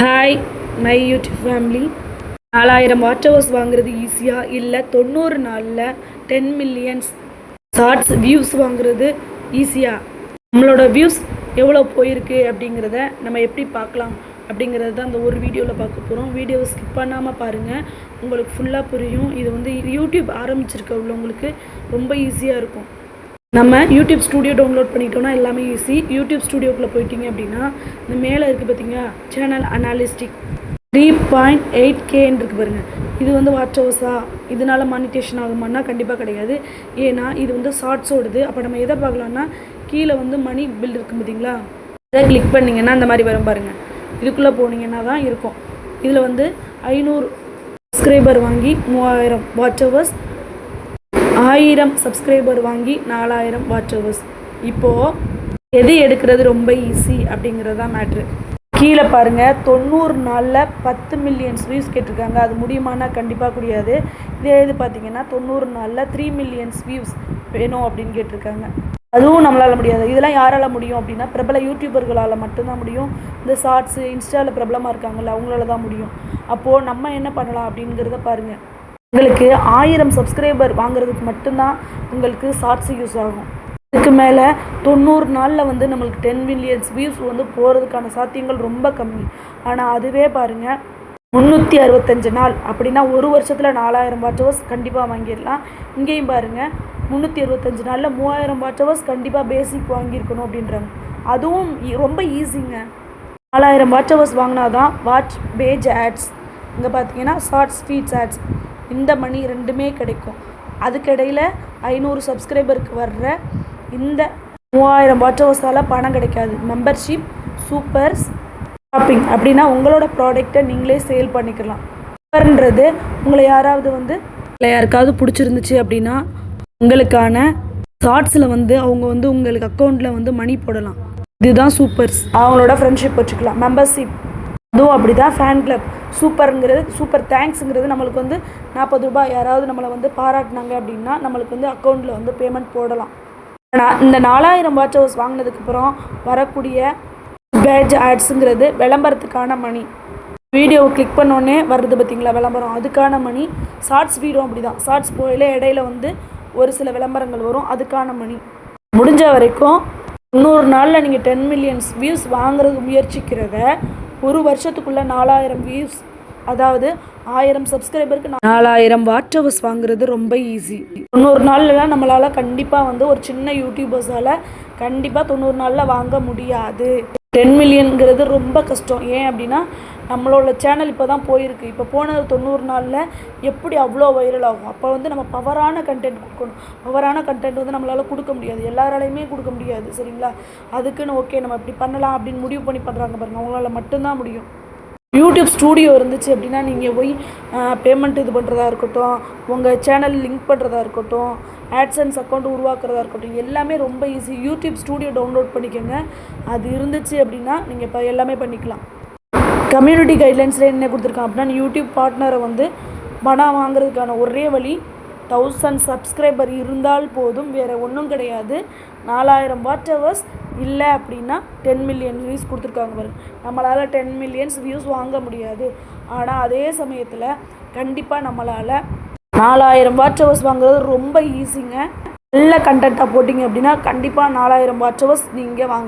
Hi my YouTube family நாலாயிரம் watch hours வாங்குறது ஈஸியாக இல்லை தொண்ணூறு நாளில் டென் மில்லியன்ஸ் ஷார்ட்ஸ் வியூஸ் வாங்குறது ஈஸியாக நம்மளோட வியூஸ் எவ்வளோ போயிருக்கு அப்படிங்கிறத நம்ம எப்படி பார்க்கலாம் அப்படிங்கிறது தான் அந்த ஒரு வீடியோவில் பார்க்க போகிறோம் வீடியோவை ஸ்கிப் பண்ணாமல் பாருங்கள் உங்களுக்கு ஃபுல்லாக புரியும். இது வந்து யூடியூப் ஆரம்பிச்சிருக்க உள்ளவங்களுக்கு ரொம்ப ஈஸியாக இருக்கும். நம்ம யூடியூப் ஸ்டூடியோ டவுன்லோட் பண்ணிட்டோம்னா எல்லாமே ஈஸி யூடியூப் ஸ்டூடியோக்குள்ளே போயிட்டீங்க அப்படின்னா இந்த மேலே இருக்குது பார்த்தீங்கன்னா channel analytic three point eight கேன்னு இருக்குது பாருங்கள் இது வந்து வாட்ச் ஹவர்ஸா இதனால மானிட்டேஷன் ஆகுமான்னா கண்டிப்பாக கிடையாது. ஏன்னா இது வந்து ஷார்ட்ஸோடுது அப்போ நம்ம எதை பார்க்கலாம்னா கீழே வந்து மணி பில் இருக்குது பார்த்தீங்களா அதை கிளிக் பண்ணிங்கன்னா இந்த மாதிரி வரும் பாருங்கள் இதுக்குள்ளே போனீங்கன்னா தான் இருக்கும். இதில் வந்து ஐநூறு சப்ஸ்கிரைபர் வாங்கி மூவாயிரம் வாட்ச் ஹவர்ஸ் ஆயிரம் சப்ஸ்கிரைபர் வாங்கி நாலாயிரம் வாட்ச் ஹவர்ஸ் இப்போது எது எடுக்கிறது ரொம்ப ஈஸி அப்படிங்கிறது தான் மேட்ரு கீழே பாருங்கள் தொண்ணூறு நாளில் பத்து மில்லியன்ஸ் வியூஸ் கேட்டிருக்காங்க. அது முடியுமானா கண்டிப்பாக முடியாது. இதே இது பார்த்தீங்கன்னா தொண்ணூறு நாளில் த்ரீ மில்லியன்ஸ் வியூஸ் வேணும் அப்படின்னு கேட்டிருக்காங்க. அதுவும் நம்மளால் முடியாது. இதெல்லாம் யாரால் முடியும் அப்படின்னா பிரபல யூடியூபர்களால் மட்டும்தான் முடியும். இந்த ஷார்ட்ஸு இன்ஸ்டாவில் பிரபலமாக இருக்காங்கல்ல அவங்களால தான் முடியும். அப்போது நம்ம என்ன பண்ணலாம் அப்படிங்கிறத பாருங்கள் உங்களுக்கு ஆயிரம் சப்ஸ்கிரைபர் வாங்குறதுக்கு மட்டும்தான் உங்களுக்கு ஷார்ட்ஸ் யூஸ் ஆகும். இதுக்கு மேலே தொண்ணூறு நாளில் வந்து நம்மளுக்கு டென் மில்லியன்ஸ் வியூஸ் வந்து போகிறதுக்கான சாத்தியங்கள் ரொம்ப கம்மி. ஆனால் அதுவே பாருங்கள் முந்நூற்றி அறுபத்தஞ்சு நாள் அப்படின்னா ஒரு வருஷத்தில் நாலாயிரம் வாட்ச் ஹவர்ஸ் கண்டிப்பாக வாங்கிடலாம். இங்கேயும் பாருங்கள் முந்நூற்றி அறுபத்தஞ்சு நாளில் மூவாயிரம் வாட்ச் ஹவர்ஸ் கண்டிப்பாக பேசிக் வாங்கியிருக்கணும் அப்படின்றாங்க. அதுவும் ரொம்ப ஈஸிங்க நாலாயிரம் வாட்ச் ஹவர்ஸ் வாங்கினா தான் வாட்ச் பேஜ் ஆட்ஸ் இங்கே பார்த்தீங்கன்னா ஷார்ட்ஸ் ஃபீட்ஸ் ஆட்ஸ் இந்த மணி ரெண்டுமே கிடைக்கும். அதுக்கிடையில் ஐநூறு சப்ஸ்கிரைபருக்கு வர்ற இந்த மூவாயிரம் வாட்ச் ஹவர்ஸால் பணம் கிடைக்காது. மெம்பர்ஷிப் சூப்பர்ஸ் ஷாப்பிங் அப்படின்னா உங்களோட ப்ராடக்டை நீங்களே சேல் பண்ணிக்கலாம். சூப்பர்ன்றது உங்களை யாராவது வந்து இல்லை யாருக்காவது பிடிச்சிருந்துச்சு அப்படின்னா உங்களுக்கான ஷார்ட்ஸில் வந்து அவங்க வந்து உங்களுக்கு அக்கௌண்ட்டில் வந்து மணி போடலாம். இதுதான் சூப்பர்ஸ் அவங்களோட ஃப்ரெண்ட்ஷிப் வச்சுக்கலாம். மெம்பர்ஷிப் அதுவும் அப்படி தான் ஃபேன் கிளப் சூப்பருங்கிறது சூப்பர் தேங்க்ஸுங்கிறது நம்மளுக்கு வந்து நாற்பது ரூபாய் யாராவது நம்மளை வந்து பாராட்டினாங்க அப்படின்னா நம்மளுக்கு வந்து அக்கௌண்ட்டில் வந்து பேமெண்ட் போடலாம். ஆனால் இந்த நாலாயிரம் வாட்ச் ஹவர்ஸ் வாங்கினதுக்கப்புறம் வரக்கூடிய பேஜ் ஆட்ஸுங்கிறது விளம்பரத்துக்கான மணி. வீடியோவை கிளிக் பண்ணோடனே வருது பார்த்தீங்களா? விளம்பரம். அதுக்கான மணி. ஷார்ட்ஸ் வீடியோ அப்படி தான் ஷார்ட்ஸ் போயில இடையில வந்து ஒரு சில விளம்பரங்கள் வரும். அதுக்கான மணி. முடிஞ்ச வரைக்கும் இன்னொரு நாளில் நீங்கள் டென் மில்லியன்ஸ் வியூஸ் வாங்குறது முயற்சிக்கிறத ஒரு வருஷத்துக்குள்ளே நாலாயிரம் வியூஸ் அதாவது ஆயிரம் சப்ஸ்கிரைபருக்கு நாலாயிரம் வாட்ச் ஹவர்ஸ் வாங்குறது ரொம்ப ஈஸி தொண்ணூறு நாள்லலாம் நம்மளால் கண்டிப்பாக வந்து ஒரு சின்ன யூடியூபர்ஸால் கண்டிப்பாக தொண்ணூறு நாளில் வாங்க முடியாது. டென் மில்லியனுங்கிறது ரொம்ப கஷ்டம். ஏன் அப்படின்னா நம்மளோட சேனல் இப்போ தான் போயிருக்கு. இப்போ போன தொண்ணூறு நாளில் எப்படி அவ்வளோ வைரல் ஆகும்? அப்போ வந்து நம்ம பவரான கண்டென்ட் கொடுக்கணும். பவரான கண்டென்ட் வந்து நம்மளால் கொடுக்க முடியாது. எல்லாராலையுமே கொடுக்க முடியாது. சரிங்களா? அதுக்குன்னு ஓகே நம்ம இப்படி பண்ணலாம் அப்படின்னு முடிவு பண்ணி பண்ணுறாங்க பாருங்கள் அவங்களால மட்டும்தான் முடியும். யூடியூப் ஸ்டூடியோ இருந்துச்சு அப்படின்னா நீங்கள் போய் பேமெண்ட் இது பண்ணுறதா இருக்கட்டும் உங்கள் சேனல் லிங்க் பண்ணுறதா இருக்கட்டும் ஆட்சன்ஸ் அக்கௌண்ட் உருவாக்குறதா இருக்கட்டும் எல்லாமே ரொம்ப ஈஸி யூடியூப் ஸ்டூடியோ டவுன்லோட் பண்ணிக்கோங்க. அது இருந்துச்சு அப்படின்னா நீங்கள் இப்போ எல்லாமே பண்ணிக்கலாம். கம்யூனிட்டி கைட்லைன்ஸில் என்ன கொடுத்துருக்கான் அப்படின்னா யூடியூப் பார்ட்னரை வந்து பணம் வாங்குறதுக்கான ஒரே வழி தௌசண்ட் சப்ஸ்கிரைபர் இருந்தால் போதும் வேறு ஒன்றும் கிடையாது. நாலாயிரம் வாட் ஹவர்ஸ் இல்லை அப்படின்னா டென் மில்லியன் வியூஸ் கொடுத்துருக்காங்க பாருங்க. நம்மளால் டென் மில்லியன்ஸ் வியூஸ் வாங்க முடியாது. ஆனால் அதே சமயத்தில் கண்டிப்பாக நம்மளால் நாலாயிரம் வாட்ச் ஹவர்ஸ் வாங்குறது ரொம்ப ஈஸிங்க நல்ல கண்டென்ட்டாக போட்டிங்க அப்படின்னா கண்டிப்பாக நாலாயிரம் வாட்ச் ஹவர்ஸ் நீங்கள் வாங்க.